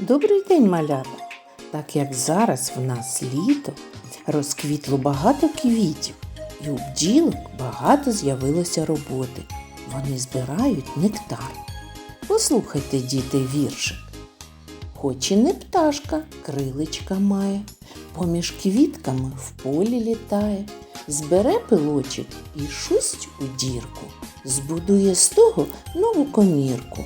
Добрий день, малята! Так як зараз в нас літо, розквітло багато квітів, і у бджілок багато з'явилося роботи. Вони збирають нектар. Послухайте, діти, віршик. Хоч і не пташка, крилечка має, поміж квітками в полі літає, збере пилочок і шусть у дірку, збудує з того нову комірку.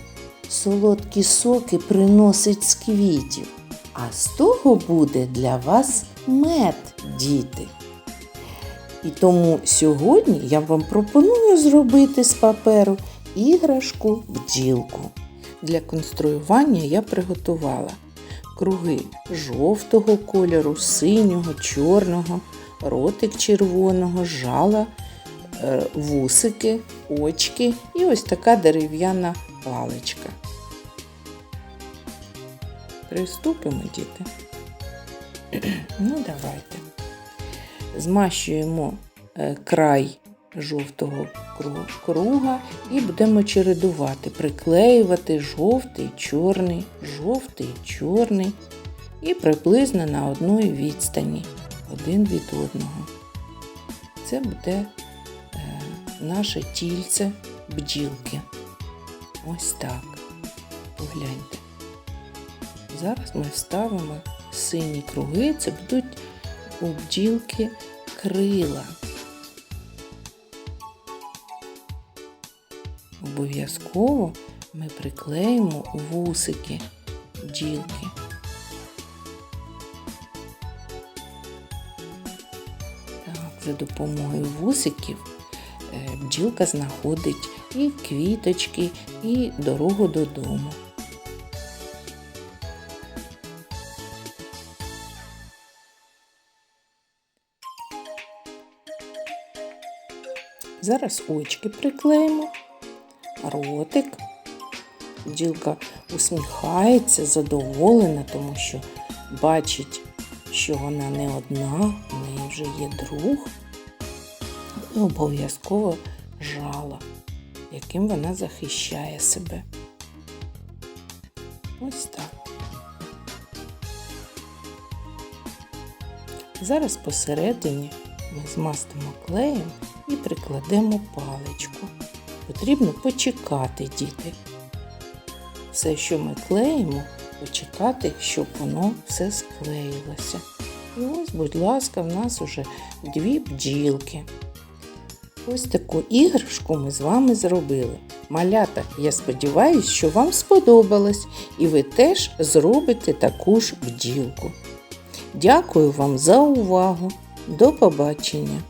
Солодкі соки приносить з квітів, а з того буде для вас мед, діти. І тому сьогодні я вам пропоную зробити з паперу іграшку бджілку. Для конструювання я приготувала круги жовтого кольору, синього, чорного, ротик червоного, жала, е, вусики, очки і ось така дерев'яна паличка. Приступимо, діти. ну, давайте. Змащуємо е, край жовтого круга і будемо чередувати, приклеювати жовтий, чорний, жовтий, чорний і приблизно на одній відстані один від одного. Це буде е, наше тільце бджілки. Ось так. Погляньте. Зараз ми вставимо сині круги, це будуть у бджілки крила. Обов'язково ми приклеїмо вусики бджілки. Так, за допомогою вусиків е, бджілка знаходить і квіточки, і дорогу додому. Зараз очки приклеїмо, ротик. Бджілка усміхається, задоволена, тому що бачить, що вона не одна, в неї вже є друг. І обов'язково жало, яким вона захищає себе. Ось так. Зараз посередині ми змастимо клеєм і прикладемо паличку. Потрібно почекати, діти. Все, що ми клеїмо, почекати, щоб воно все склеїлося. І ось, будь ласка, в нас уже дві бджілки. Ось таку іграшку ми з вами зробили. Малята, я сподіваюся, що вам сподобалось і ви теж зробите таку ж бджілку. Дякую вам за увагу. До побачення!